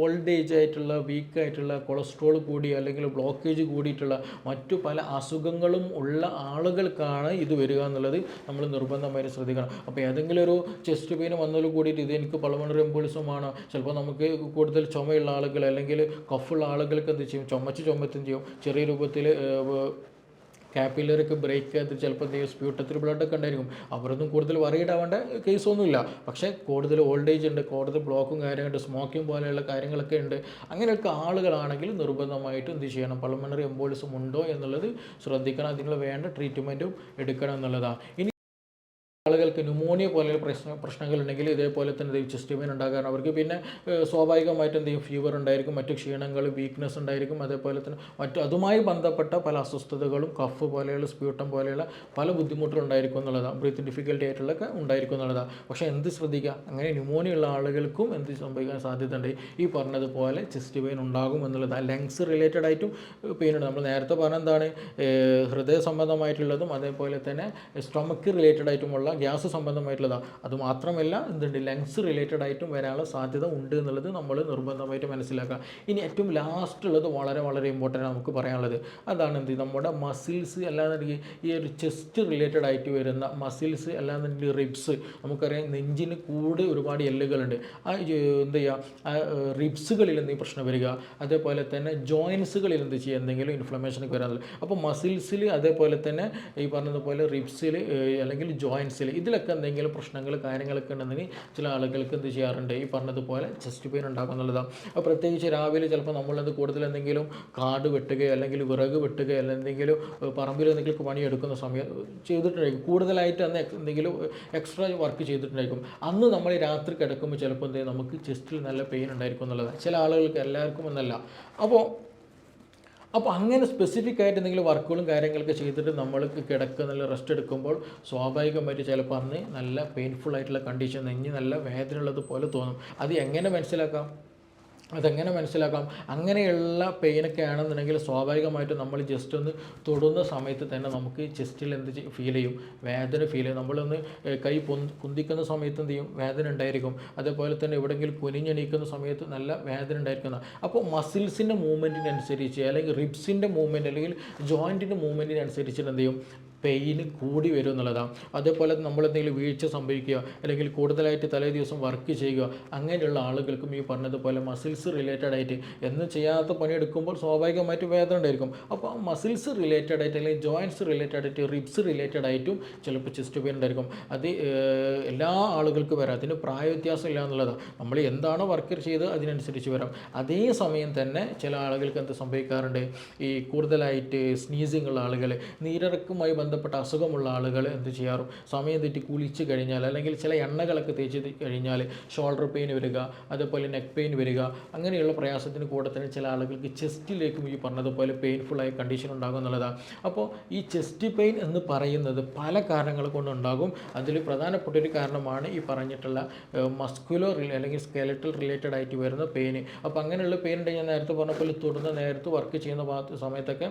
ഓൾഡ് ഏജ് ആയിട്ടുള്ള വീക്ക് ആയിട്ടുള്ള കൊളസ്ട്രോൾ കൂടി അല്ലെങ്കിൽ ബ്ലോക്കേജ് കൂടിയിട്ടുള്ള മറ്റു പല അസുഖങ്ങളും ഉള്ള ആളുകൾക്കാണ് ഇത് വരിക എന്നുള്ളത് നമ്മൾ നിർബന്ധമായിട്ട് ശ്രദ്ധിക്കണം. അപ്പോൾ ഏതെങ്കിലും ഒരു ചെസ്റ്റ് പെയിൻ വന്നതിൽ കൂടിയിട്ട് ഇത് എനിക്ക് പൾമണറി എംബോളിസമാണ് ചിലപ്പോൾ നമുക്ക് കൂടുതൽ ചുമയുള്ള ആളുകൾ അല്ലെങ്കിൽ കഫുള്ള ആളുകൾക്ക് എന്ത് ചെയ്യും? ചുമച്ച് ചുമത്തും ചെയ്യും. ചെറിയ രൂപത്തിൽ കാപ്പിലറൊക്കെ ബ്രേക്ക് ചെയ്ത് ചിലപ്പോൾ സ്പ്യൂട്ടത്തിൽ ബ്ലഡൊക്കെ ഉണ്ടായിരിക്കും. അവരൊന്നും കൂടുതൽ വറീഡ് ആവേണ്ട കേസൊന്നുമില്ല പക്ഷേ കൂടുതൽ ഓൾഡ് ഏജ് ഉണ്ട് കൂടുതൽ ബ്ലോക്കും കാര്യങ്ങളുണ്ട് സ്മോക്കിംഗ് പോലെയുള്ള കാര്യങ്ങളൊക്കെ ഉണ്ട്. അങ്ങനെയൊക്കെ ആളുകളാണെങ്കിൽ നിർബന്ധമായിട്ടും എന്ത് ചെയ്യണം? പൾമണറി എംബോളിസം ഉണ്ടോ എന്നുള്ളത് ശ്രദ്ധിക്കണം. അതിനുള്ള വേണ്ട ട്രീറ്റ്മെന്റും എടുക്കണം എന്നുള്ളതാണ് ഇനി ആളുകൾക്ക് ന്യൂമോണിയ പോലെയുള്ള പ്രശ്ന പ്രശ്നങ്ങളുണ്ടെങ്കിൽ ഇതേപോലെ തന്നെ ചെസ്റ്റ് പെയിൻ ഉണ്ടാകാറുണ്ട് അവർക്ക് പിന്നെ സ്വാഭാവികമായിട്ട് സ്വാഭാവികമായിട്ടും എന്ത് ഫീവർ ഉണ്ടായിരിക്കും മറ്റു ക്ഷീണങ്ങൾ വീക്ക്നെസ് ഉണ്ടായിരിക്കും അതേപോലെ തന്നെ മറ്റു അതുമായി ബന്ധപ്പെട്ട പല അസ്വസ്ഥതകളും കഫ് പോലെയുള്ള സ്പ്യൂട്ടം പോലെയുള്ള പല ബുദ്ധിമുട്ടുകൾ ഉണ്ടായിരിക്കും എന്നുള്ളതാണ്. ബ്രീത്തിങ് ഡിഫിക്കൽട്ടി ആയിട്ടുള്ളതൊക്കെ ഉണ്ടായിരിക്കും എന്നുള്ളതാണ്. പക്ഷേ എന്ത് ശ്രദ്ധിക്കുക? അങ്ങനെ ന്യൂമോണിയ ഉള്ള ആളുകൾക്കും എന്ത് സംഭവിക്കാൻ സാധ്യതയുണ്ട്? ഈ പറഞ്ഞതുപോലെ ചെസ്റ്റ് പെയിൻ ഉണ്ടാകും എന്നുള്ളതാണ്. ലങ്സ് റിലേറ്റഡ് ആയിട്ടും പെയിൻ ഉണ്ട്. നമ്മൾ നേരത്തെ പറഞ്ഞ എന്താണ്? ഹൃദയ സംബന്ധമായിട്ടുള്ളതും അതേപോലെ തന്നെ സ്റ്റൊമക്ക് റിലേറ്റഡ് ആയിട്ടുമുള്ള ഗ്യാസ് സംബന്ധമായിട്ടുള്ളതാണ് അത് മാത്രമല്ല എന്തുണ്ട് ലങ്സ് റിലേറ്റഡ് ആയിട്ടും വരാനുള്ള സാധ്യത ഉണ്ട് എന്നുള്ളത് നമ്മൾ നിർബന്ധമായിട്ട് മനസ്സിലാക്കുക. ഇനി ഏറ്റവും ലാസ്റ്റ് ഉള്ളത് വളരെ വളരെ ഇമ്പോർട്ടന്റ് നമുക്ക് പറയാനുള്ളത്. അതാണ് എന്ത് നമ്മുടെ മസിൽസ് അല്ലാന്നുണ്ടെങ്കിൽ ഈ ഒരു ചെസ്റ്റ് റിലേറ്റഡ് ആയിട്ട് വരുന്ന മസിൽസ് അല്ലാന്നുണ്ടെങ്കിൽ റിബ്സ് നമുക്കറിയാം നെഞ്ചിന് കൂടെ ഒരുപാട് എല്ലുകളുണ്ട് ആ എന്ത് ചെയ്യുക ആ റിബ്സുകളിൽ എന്തെങ്കിലും പ്രശ്നം വരിക. അതേപോലെ തന്നെ ജോയിൻസുകളിൽ എന്ത് ചെയ്യുക? എന്തെങ്കിലും ഇൻഫ്ലമേഷനൊക്കെ വരാൻ അപ്പോൾ മസിൽസിൽ അതേപോലെ തന്നെ ഈ പറഞ്ഞതുപോലെ റിബ്സിൽ അല്ലെങ്കിൽ ജോയിൻസിൽ ഇതിലൊക്കെ എന്തെങ്കിലും പ്രശ്നങ്ങൾ കാര്യങ്ങളൊക്കെ ഉണ്ടെന്നുണ്ടെങ്കിൽ ചില ആളുകൾക്ക് എന്ത് ചെയ്യാറുണ്ട്? ഈ പറഞ്ഞതുപോലെ ചെസ്റ്റ് പെയിൻ ഉണ്ടാകും എന്നുള്ളതാണ് അപ്പോൾ പ്രത്യേകിച്ച് രാവിലെ ചിലപ്പോൾ നമ്മളത് കൂടുതൽ എന്തെങ്കിലും കാട് വെട്ടുകയോ അല്ലെങ്കിൽ വിറക് വെട്ടുകയോ അല്ലെങ്കിൽ എന്തെങ്കിലും പറമ്പിൽ എന്തെങ്കിലും പണിയെടുക്കുന്ന സമയം ചെയ്തിട്ടുണ്ടായിരിക്കും. കൂടുതലായിട്ട് അന്ന് എന്തെങ്കിലും എക്സ്ട്രാ വർക്ക് ചെയ്തിട്ടുണ്ടായിരിക്കും. അന്ന് നമ്മൾ രാത്രി കിടക്കുമ്പോൾ ചിലപ്പോൾ എന്ത് നമുക്ക് ചെസ്റ്റിൽ നല്ല പെയിൻ ഉണ്ടായിരിക്കും എന്നുള്ളതാണ് ചില ആളുകൾക്ക് എല്ലാവർക്കും എന്നല്ല. അപ്പോൾ അപ്പോൾ അങ്ങനെ സ്പെസിഫിക് ആയിട്ട് എന്തെങ്കിലും വർക്കുകളും കാര്യങ്ങളൊക്കെ ചെയ്തിട്ട് നമ്മൾ കിടക്കുന്ന റെസ്റ്റ് എടുക്കുമ്പോൾ സ്വാഭാവികമായിട്ട് ചിലപ്പോൾ അന്ന് നല്ല പെയിൻഫുൾ ആയിട്ടുള്ള കണ്ടീഷൻ നെഞ്ഞ് നല്ല വേദന ഉള്ളത് പോലെ തോന്നും. അത് എങ്ങനെ മനസ്സിലാക്കാം? അതെങ്ങനെ മനസ്സിലാക്കാം? അങ്ങനെയുള്ള പെയിനൊക്കെ ആണെന്നുണ്ടെങ്കിൽ സ്വാഭാവികമായിട്ടും നമ്മൾ ജസ്റ്റ് ഒന്ന് തൊടുന്ന സമയത്ത് തന്നെ നമുക്ക് ചെസ്റ്റിൽ എന്ത് ഫീൽ ചെയ്യും. വേദന ഫീൽ ചെയ്യും. നമ്മളൊന്ന് കൈ കുന്തിക്കുന്ന സമയത്ത് എന്ത് ചെയ്യും? വേദന ഉണ്ടായിരിക്കും. അതേപോലെ തന്നെ എവിടെയെങ്കിലും കുനിഞ്ഞെണീക്കുന്ന സമയത്ത് നല്ല വേദന ഉണ്ടായിരിക്കുന്ന അപ്പോൾ മസിൽസിന്റെ മൂവ്മെന്റിനനുസരിച്ച് അല്ലെങ്കിൽ റിബ്സിന്റെ മൂവ്മെന്റ് അല്ലെങ്കിൽ ജോയിന്റിന്റെ മൂവ്മെന്റിനനുസരിച്ചിട്ട് എന്ത് ചെയ്യും? പെയിന് കൂടി വരും എന്നുള്ളതാണ് അതേപോലെ നമ്മൾ എന്തെങ്കിലും വീഴ്ച സംഭവിക്കുക അല്ലെങ്കിൽ കൂടുതലായിട്ട് തലേ ദിവസം വർക്ക് ചെയ്യുക അങ്ങനെയുള്ള ആളുകൾക്കും ഈ പറഞ്ഞതുപോലെ മസിൽസ് റിലേറ്റഡ് ആയിട്ട് എന്ന് ചെയ്യാത്ത പണിയെടുക്കുമ്പോൾ സ്വാഭാവികമായിട്ട് വേദന ഉണ്ടായിരിക്കും. അപ്പോൾ മസിൽസ് റിലേറ്റഡ് ആയിട്ട് അല്ലെങ്കിൽ ജോയിന്റ്സ് റിലേറ്റഡ് ആയിട്ട് റിബ്സ് റിലേറ്റഡ് ആയിട്ടും ചിലപ്പോൾ ചെസ്റ്റ് പെയിൻ ഉണ്ടായിരിക്കും. അത് എല്ലാ ആളുകൾക്കും വരാം. അതിന് പ്രായ വ്യത്യാസം ഇല്ല എന്നുള്ളതാണ് നമ്മൾ എന്താണോ വർക്ക് ചെയ്ത് അതിനനുസരിച്ച് വരാം. അതേ സമയം തന്നെ ചില ആളുകൾക്ക് എന്ത് സംഭവിക്കാറുണ്ട്? ഈ കൂടുതലായിട്ട് സ്നീസിങ് ഉള്ള ആളുകൾ നീരിറക്കുമായി ബന്ധപ്പെട്ട അസുഖമുള്ള ആളുകൾ എന്ത് ചെയ്യാറും? സമയം തെറ്റി കുളിച്ച് കഴിഞ്ഞാൽ അല്ലെങ്കിൽ ചില എണ്ണകളൊക്കെ തേച്ച് കഴിഞ്ഞാൽ ഷോൾഡർ പെയിൻ വരിക അതേപോലെ നെക്ക് പെയിൻ വരിക അങ്ങനെയുള്ള പ്രയാസത്തിന് കൂടെ തന്നെ ചില ആളുകൾക്ക് ചെസ്റ്റിലേക്കും ഈ പറഞ്ഞതുപോലെ പെയിൻഫുള്ളായ കണ്ടീഷൻ ഉണ്ടാകും എന്നുള്ളതാണ് അപ്പോൾ ഈ ചെസ്റ്റ് പെയിൻ എന്ന് പറയുന്നത് പല കാരണങ്ങൾ കൊണ്ടുണ്ടാകും. അതിൽ പ്രധാനപ്പെട്ട ഒരു കാരണമാണ് ഈ പറഞ്ഞിട്ടുള്ള മസ്കുലോ അല്ലെങ്കിൽ സ്കെലറ്റൽ റിലേറ്റഡ് ആയിട്ട് വരുന്ന പെയിൻ അപ്പോൾ അങ്ങനെയുള്ള പെയിൻ ഉണ്ടെങ്കിൽ ഞാൻ നേരത്തെ പറഞ്ഞ പോലെ തൊടുന്ന നേരത്ത് വർക്ക് ചെയ്യുന്ന സമയത്തൊക്കെ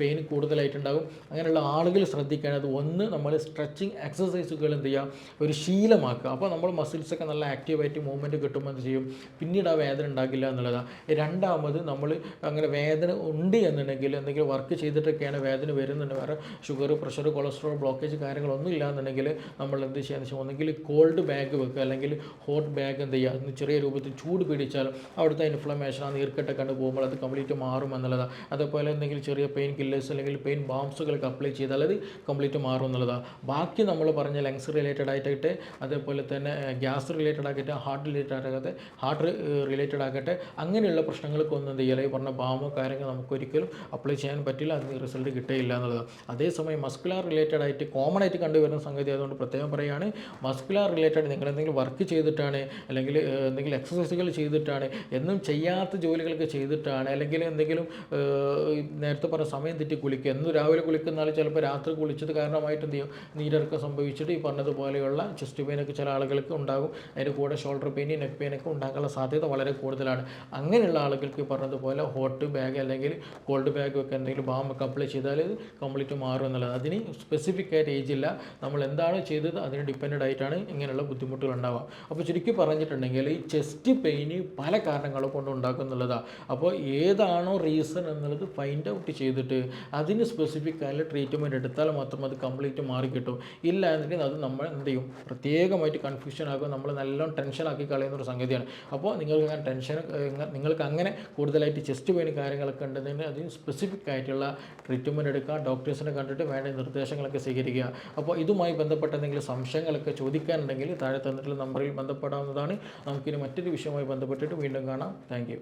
പെയിൻ കൂടുതലായിട്ടുണ്ടാകും. അങ്ങനെയുള്ള ആളുകൾ ശ്രദ്ധിക്കേണ്ടത് ഒന്ന് നമ്മൾ സ്ട്രെച്ചിങ് എക്സസൈസുകൾ എന്ത് ചെയ്യുക ഒരു ശീലമാക്കുക. അപ്പോൾ നമ്മൾ മസിൽസൊക്കെ നല്ല ആക്റ്റീവായിട്ട് മൂവ്മെന്റ് കിട്ടുമ്പോൾ എന്ത് ചെയ്യും? പിന്നീട് ആ വേദന ഉണ്ടാകില്ല എന്നുള്ളതാണ് രണ്ടാമത് നമ്മൾ അങ്ങനെ വേദന ഉണ്ട് എന്നുണ്ടെങ്കിൽ എന്തെങ്കിലും വർക്ക് ചെയ്തിട്ടൊക്കെയാണ് വേദന വരുന്നുണ്ട്. വേറെ ഷുഗർ പ്രഷർ കൊളസ്ട്രോൾ ബ്ലോക്കേജ് കാര്യങ്ങളൊന്നും ഇല്ല എന്നുണ്ടെങ്കിൽ നമ്മൾ എന്ത് ചെയ്യാന്ന് വെച്ചാൽ ഒന്നെങ്കിൽ കോൾഡ് ബാഗ് വെക്കുക. അല്ലെങ്കിൽ ഹോട്ട് ബാഗ് എന്ത് ചെയ്യുക ചെറിയ രൂപത്തിൽ ചൂട് പിടിച്ചാൽ അവിടുത്തെ ഇൻഫ്ലമേഷൻ ആ നീർക്കെട്ടൊക്കെ കണ്ട് പോകുമ്പോൾ അത് കംപ്ലീറ്റ് മാറും എന്നുള്ളതാണ് അതേപോലെ എന്തെങ്കിലും ചെറിയ പെയിൻ കില്ലേഴ്സ് അല്ലെങ്കിൽ പെയിൻ ബാംസുകളൊക്കെ അപ്ലൈ ചെയ്താൽ അത് കംപ്ലീറ്റ് മാറും എന്നുള്ളതാണ് ബാക്കി നമ്മൾ പറഞ്ഞ ലങ്സ് റിലേറ്റഡ് ആയിട്ടായിട്ട് അതേപോലെ തന്നെ ഗ്യാസ് റിലേറ്റഡ് ആക്കട്ടെ ഹാർട്ട് റിലേറ്റഡ് ആകട്ടെ ഹാർട്ട് റിലേറ്റഡ് ആകട്ടെ അങ്ങനെയുള്ള പ്രശ്നങ്ങൾക്ക് ഒന്നും എന്ത് ചെയ്യില്ല. ഈ പറഞ്ഞ ബാമോ കാര്യങ്ങൾ നമുക്കൊരിക്കലും അപ്ലൈ ചെയ്യാൻ പറ്റില്ല. അതിന് റിസൾട്ട് കിട്ടുകയില്ല എന്നുള്ളത്. അതേസമയം മസ്കുലാർ റിലേറ്റഡ് ആയിട്ട് കോമൺ ആയിട്ട് കണ്ടുവരുന്ന സംഗതി അതുകൊണ്ട് പ്രത്യേകം പറയുകയാണ് മസ്കുലാർ റിലേറ്റഡ് നിങ്ങൾ എന്തെങ്കിലും വർക്ക് ചെയ്തിട്ടാണ് അല്ലെങ്കിൽ എന്തെങ്കിലും എക്സസൈസുകൾ ചെയ്തിട്ടാണ് എന്നും ചെയ്യാത്ത ജോലികളൊക്കെ ചെയ്തിട്ടാണ് അല്ലെങ്കിൽ എന്തെങ്കിലും നേരത്തെ പറഞ്ഞ സമയം തെറ്റി കുളിക്കുക എന്നും രാവിലെ കുളിക്കുന്ന ചിലപ്പോൾ രാത്രി കുളിച്ചത് കാരണമായിട്ട് എന്ത് ചെയ്യും? നീരിറക്കം സംഭവിച്ചിട്ട് ഈ പറഞ്ഞതുപോലെയുള്ള ചെസ്റ്റ് പെയിനൊക്കെ ചില ആളുകൾക്ക് ഉണ്ടാകും. അതിന്റെ കൂടെ ഷോൾഡർ പെയിൻ നെക്ക് പെയിനൊക്കെ ഉണ്ടാകാനുള്ള സാധ്യത വളരെ കൂടുതലാണ്. അങ്ങനെയുള്ള ആളുകൾക്ക് പറഞ്ഞതുപോലെ ഹോട്ട് ബാഗ് അല്ലെങ്കിൽ കോൾഡ് ബാഗ് ഒക്കെ എന്തെങ്കിലും ബാം ഒക്കെ അപ്ലൈ ചെയ്താൽ ഇത് കംപ്ലീറ്റ് മാറും എന്നുള്ളത്. അതിന് സ്പെസിഫിക് ആയിട്ട് ഏജ് ഇല്ല. നമ്മൾ എന്താണ് ചെയ്തത്? അതിന് ഡിപ്പെൻഡ് ആയിട്ടാണ് ഇങ്ങനെയുള്ള ബുദ്ധിമുട്ടുകൾ ഉണ്ടാവുക. അപ്പോൾ ചുരുക്കി പറഞ്ഞിട്ടുണ്ടെങ്കിൽ ഈ ചെസ്റ്റ് പെയിന് പല കാരണങ്ങൾ കൊണ്ട് ഉണ്ടാക്കുന്നുള്ളതാണ് അപ്പോൾ ഏതാണോ റീസൺ എന്നുള്ളത് ഫൈൻഡ് ഔട്ട് ചെയ്തിട്ട് അതിന് സ്പെസിഫിക് ആയിട്ടുള്ള ട്രീറ്റ്മെന്റ് എടുത്താൽ ചെയ്താൽ മാത്രം അത് കംപ്ലീറ്റ് മാറി കിട്ടും. ഇല്ല എന്നുണ്ടെങ്കിൽ അത് നമ്മൾ എന്ത് ചെയ്യും? പ്രത്യേകമായിട്ട് കൺഫ്യൂഷൻ ആക്കും നമ്മൾ നല്ലോണം ടെൻഷനാക്കി കളയുന്ന ഒരു സംഗതിയാണ്. അപ്പോൾ നിങ്ങൾക്ക് അങ്ങനെ ടെൻഷൻ നിങ്ങൾക്ക് അങ്ങനെ കൂടുതലായിട്ട് ചെസ്റ്റ് പെയിൻ കാര്യങ്ങളൊക്കെ ഉണ്ടെങ്കിൽ അതിന് സ്പെസിഫിക് ആയിട്ടുള്ള ട്രീറ്റ്മെന്റ് എടുക്കുക. ഡോക്ടേഴ്സിനെ കണ്ടിട്ട് വേണ്ട നിർദ്ദേശങ്ങളൊക്കെ സ്വീകരിക്കുക. അപ്പോൾ ഇതുമായി ബന്ധപ്പെട്ട എന്തെങ്കിലും സംശയങ്ങളൊക്കെ ചോദിക്കാനുണ്ടെങ്കിൽ താഴെ തന്നിട്ടുള്ള നമ്പറിൽ ബന്ധപ്പെടാവുന്നതാണ്. നമുക്കിനി മറ്റൊരു വിഷയവുമായി ബന്ധപ്പെട്ടിട്ട് വീണ്ടും കാണാം. താങ്ക്